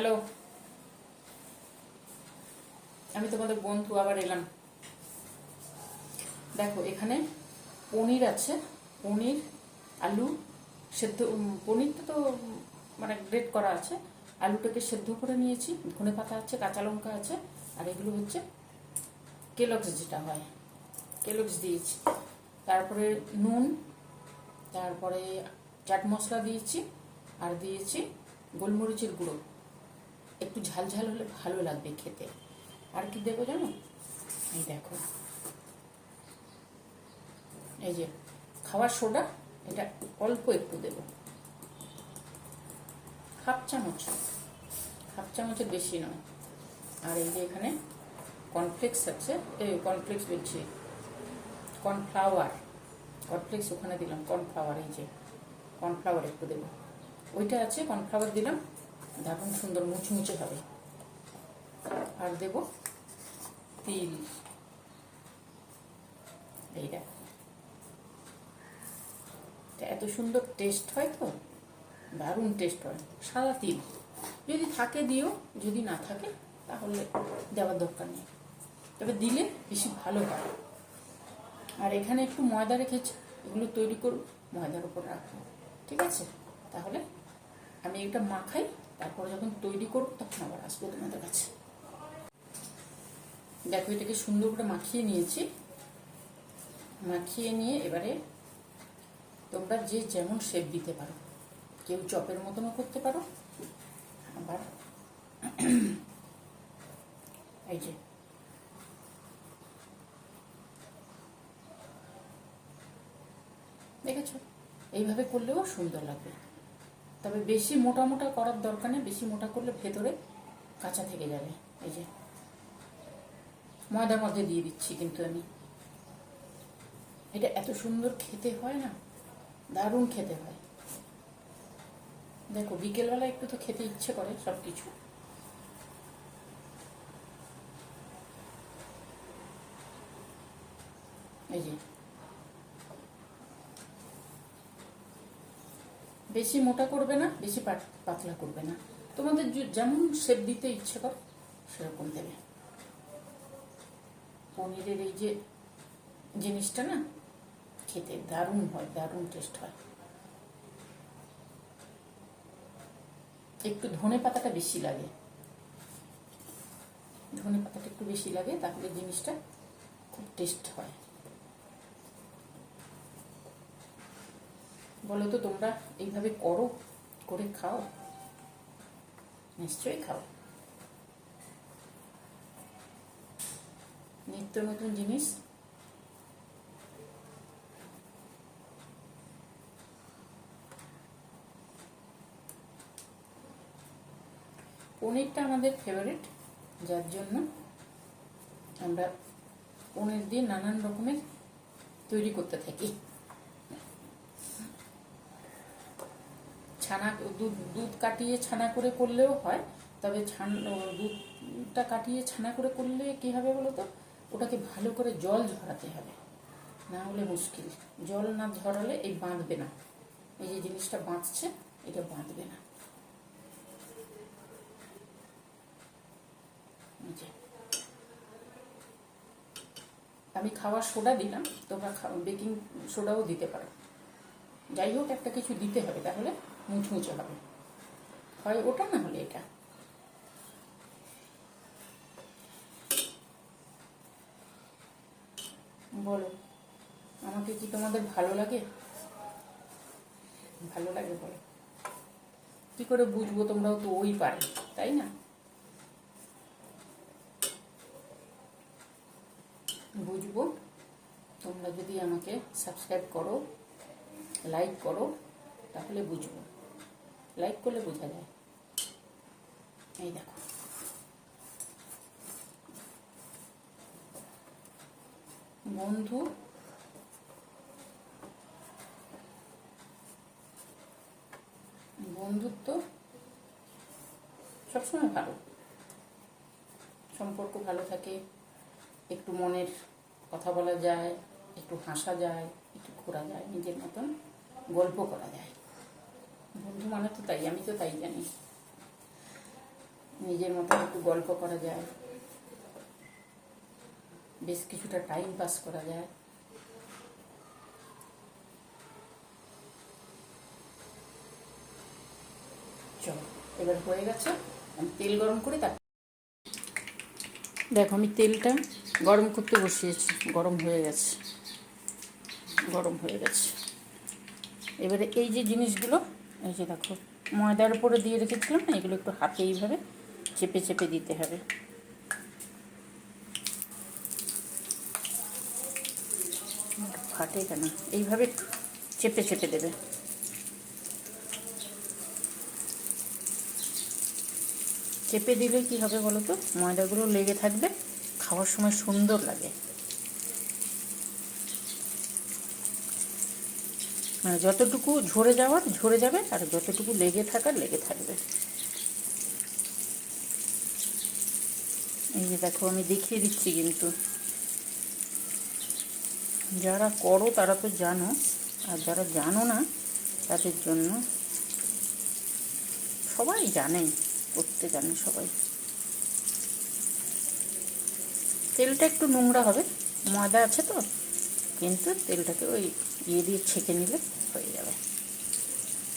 Hello আমি তোমাদের বন্ধু আবার এলাম। দেখো, এখানে পনির আছে। পনির, আলু সেদ্ধ পনিরটা তো মানে গ্রেট করা আছে। আলুটাকে সেদ্ধ করে নিয়েছি। ধনে পাতা আছে, কাঁচা লঙ্কা আছে, আর এগুলো হচ্ছে কেলক্স যেটা হয়। কেলক্স দিয়েছি। তারপরে নুন, তারপরে চাট মশলা দিয়েছি, আর দিয়েছি গোলমরিচের গুঁড়ো। একটু ঝাল ঝাল হলে ভালো লাগবে খেতে। আর কি দেবো জানো? এই দেখো। এই যে খাওয়ার সোডা, এটা অল্প একটু দেব। হাফ চামচ। হাফ চামচের বেশি নয়। আর এই যে এখানে কর্নফ্লেক্স আছে এই কর্নফ্লেক্স বলছি। কর্নফ্লাওয়ার কর্নফ্লেক্স ওখানে দিলাম কর্নফ্লাওয়ার এই যে। কর্নফ্লাওয়ার একটু দেবো। ওইটা আছে কর্নফ্লাওয়ার দিলাম। দারুণ সুন্দর মুচমুচে হবে। আর দেব তিল। এই দেখো এত সুন্দর টেস্ট হয় তো? দারুণ টেস্ট হয়। সাদা তিল। যদি থাকে দিও, যদি না থাকে, তাহলে দেওয়ার দরকার নেই। তবে দিলে বেশি ভালো হয়। আর এখানে একটু ময়দা রেখেছি, এগুলো তৈরি করব, ময়দার উপর রাখব। ঠিক আছে? তাহলে আমি এটা মাখাই। তারপরে যখন তৈরি করব, তখন আবার আসব তোমাদের কাছে। দেখো, এটাকে সুন্দর করে মাখিয়ে নিয়েছি। মাখিয়ে নিয়ে এবারে তোমরা যে যেমন শেপ দিতে পারো। কেউ চপের মতনও করতে পারো। আবার এই যে দেখেছ? এইভাবে করলেও সুন্দর লাগবে। তবে বেশি মোটা মোটা করার দরকার নেই, বেশি মোটা করলে ভেতরে কাঁচা থেকে যাবে। এই যে ময়দার মধ্যে দিয়ে দিচ্ছি কিন্তু আমি। এটা এত সুন্দর খেতে হয় না, দারুণ খেতে হয়। দেখো, বিকেলবেলা একটু তো খেতে ইচ্ছে করে সব কিছু এই যে বেশি মোটা করবে না, বেশি পাত- পাতলা করবে না। তোমাদের যেমন শেপ দিতে ইচ্ছে কর, সেরকম দেবে। পনিরের এই যে জিনিসটা না, খেতে দারুণ হয়, দারুণ টেস্ট হয়। একটু ধনে পাতাটা বেশি লাগে। ধনে পাতাটা একটু বেশি লাগে, তাহলে জিনিসটা খুব টেস্ট হয়। বলো তো তোমরা এইভাবে করো, করে খাও। নিশ্চয়ই খাও। নিত্য নতুন জিনিস। পনিরটা আমাদের ফেভারিট যার জন্য আমরা পনির দিয়ে নানান রকমের তৈরি করতে থাকি। ছানা, দুধ দুধ কাটিয়ে ছানা করে করলেও হয়, তবে ছান দুধটা কাটিয়ে ছানা করে করলে কি হবে বলো তো? ওটাকে ভালো করে জল ঝরাতে হবে। না হলে মুশকিল। জল না ঝরালে এই বাঁধবে না। এই যে জিনিসটা বাঁধছে, এটা বাঁধবে না। আমি খাওয়ার সোডা দিলাম, তোমরা বেকিং সোডাও দিতে পারো। যাই হোক, একটা কিছু দিতে হবে তাহলে। মুচমুচে হবে। হয় ওটা না হলে এটা। বলো, আমাকে কি তোমাদের ভালো লাগে? ভালো লাগে বলো। কি করে বুঝব তোমরাও তো ওই পারে, তাই না? বুঝব। তোমরা যদি আমাকে সাবস্ক্রাইব করো লাইক করো, তাহলে বুঝব। লাইক করলে বোঝা যায়। এই দেখো। বন্ধু। বন্ধুত্ব সবসময় ভালো। সম্পর্ক ভালো থাকে, একটু মনের কথা বলা যায়, একটু হাসা যায়, একটু ঘোরা যায়, নিজের মতন গল্প করা যায়। বন্ধু মানে তো তাই আমি তো তাই জানি। নিজের মতো একটু গল্প করা যায়। বেশ কিছুটা টাইম পাস করা যায়। চলো, এবার হয়ে গেছে। আমি তেল গরম করে, তার দেখো, আমি তেলটা গরম করতে বসিয়েছি। গরম হয়ে গেছে। গরম হয়ে গেছে। এবারে এই যে জিনিসগুলো এই যে দেখো, ময়দার উপরে দিয়ে রেখেছিলাম না, এগুলো একটু হাতে এইভাবে চেপে চেপে দিতে হবে। ফাটে কেন? এইভাবে চেপে চেপে দেবে। চেপে দিলে কি হবে বলো তো? ময়দাগুলো লেগে থাকবে, খাওয়ার সময় সুন্দর লাগে। মানে যতটুকু ঝরে যাওয়ার, ঝরে যাবে আর যতটুকু লেগে থাকার, লেগে থাকবে। এই যে দেখো, আমি দেখিয়ে দিচ্ছি কিন্তু। যারা করো, তারা তো জানো, আর যারা জানো না, তাদের জন্য সবাই জানে, করতে জানে সবাই। তেলটা একটু নোংরা হবে, ময়দা আছে তো? কিন্তু তেলটাকে ওই ইয়ে দিয়ে ছেঁকে নিলে হয়ে যাবে।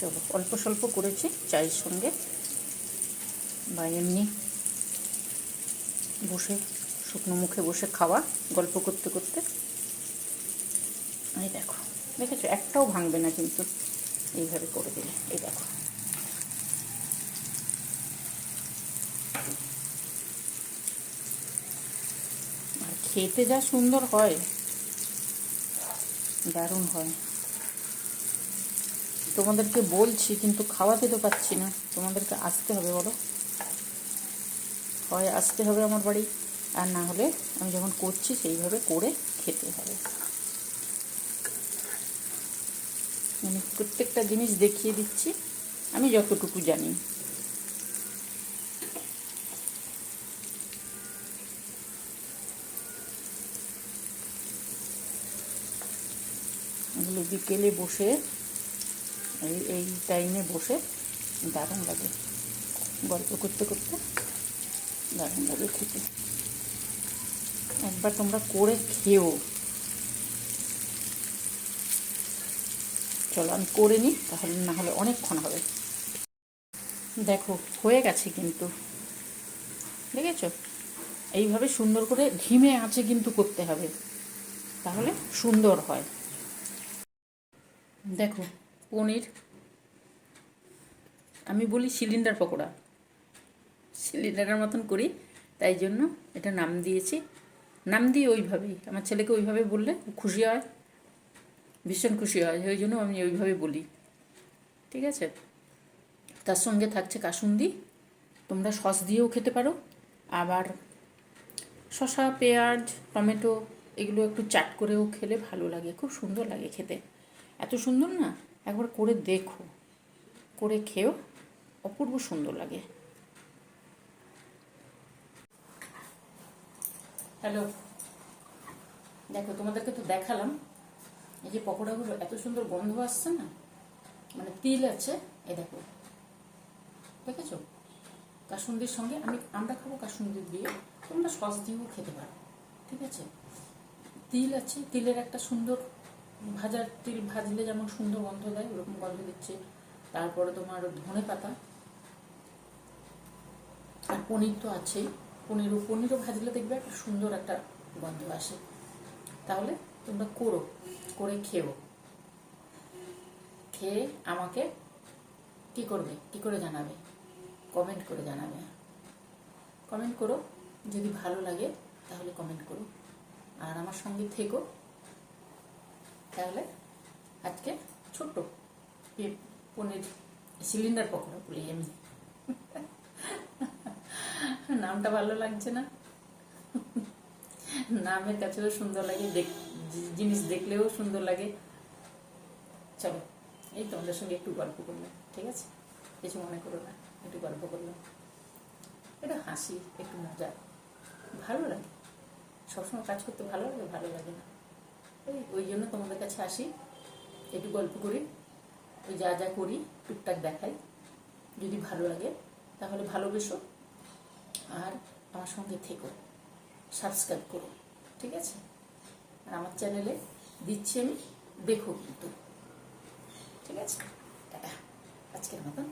চলো, অল্প স্বল্প করেছি চায়ের সঙ্গে। বা এমনি বসে, শুকনো মুখে বসে খাওয়া, গল্প করতে করতে। এই দেখো, দেখেছ? একটাও ভাঙবে না কিন্তু এইভাবে করে দিলে। এই দেখো। আর খেতে যা সুন্দর হয় দারুণ হয়। তোমাদেরকে বলছি, কিন্তু খাওয়াতে তো পাচ্ছি না। তোমাদেরকে আসতে হবে, বলো। হয় আসতে হবে আমার বাড়ি, আর না হলে আমি যখন করছি সেইভাবে করে খেতে হবে। মানে প্রত্যেকটা জিনিস দেখিয়ে দিচ্ছি, আমি যতটুকু জানি। এগুলো বিকেলে বসে, এই এই টাইমে বসে দারুণ লাগে। গল্প করতে করতে দারুণ লাগে খেতে। একবার তোমরা করে খেও। চলো, আমি করে নিই, তাহলে না হলে অনেকক্ষণ হবে। দেখো, হয়ে গেছে কিন্তু। দেখেছ? এইভাবে সুন্দর করে ধিমে আছে কিন্তু করতে হবে। তাহলে সুন্দর হয়। দেখো, পনির, আমি বলি সিলিন্ডার পকোড়া। সিলিন্ডারের মতন করি, তাই জন্য এটা নাম দিয়েছি। নাম দিয়ে ওইভাবেই, আমার ছেলেকে ওইভাবে বললে খুশি হয়, ভীষণ খুশি হয়, ওই জন্য আমি ওইভাবে বলি। ঠিক আছে? তার সঙ্গে থাকছে কাসুন্দি, তোমরা সস দিয়েও খেতে পারো। আবার শসা, পেঁয়াজ, টমেটো, এগুলো একটু চাট করেও খেলে ভালো লাগে, খুব সুন্দর লাগে খেতে। এত সুন্দর না? একবার করে দেখো। করে খেও অপূর্ব সুন্দর লাগে। হ্যালো দেখো, তোমাদেরকে তো দেখালাম। এই যে পকোড়াগুলো, এত সুন্দর গন্ধ আসছে না? মানে তিল আছে, এ দেখো। দেখেছ? কাসুন্দির সঙ্গে আমি, আমরা খাব কাসুন্দির দিয়ে তোমরা সস দিয়েও খেতে পারো। ঠিক আছে? তিল আছে, তিলের একটা সুন্দর ভাজার তিল ভাজলে যেমন সুন্দর গন্ধ দেয়, ওরকম গন্ধ দিচ্ছে। তারপরে তোমার ধনে পাতা আর পনির তো আছেই পনিরও পনিরও ভাজলে দেখবে একটা সুন্দর একটা গন্ধ আসে। তাহলে তোমরা করো, করে খেও। খেয়ে আমাকে কি করবে? কি করে জানাবে? কমেন্ট করে জানাবে। কমেন্ট করো, যদি ভালো লাগে তাহলে কমেন্ট করো। আর আমার সঙ্গে থেকো। তাহলে আজকে ছোট্ট পনির সিলিন্ডার পকোড়া বলি আমি। নামটা ভালো লাগছে না। নামের কাছেও সুন্দর লাগে জিনিস দেখলেও সুন্দর লাগে। চলো, এই তোমাদের সঙ্গে একটু গল্প করলাম, ঠিক আছে? কিছু মনে করো না, একটু গল্প করলাম। একটু হাসি, একটু মজা, ভালো লাগে। সবসময় কাজ করতে ভালো লাগে ভালো লাগে না। ওই ওই জন্য তোমাদের কাছে আসি। একটু গল্প করি, ওই যা যা করি, টুকটাক দেখাই। যদি ভালো লাগে, তাহলে ভালোবেসো। আর আমার সঙ্গে থেকো সাবস্ক্রাইব করো, ঠিক আছে? আর আমার চ্যানেলে দিচ্ছি আমি, দেখো কিন্তু, ঠিক আছে? টাটা, আজকের মতন।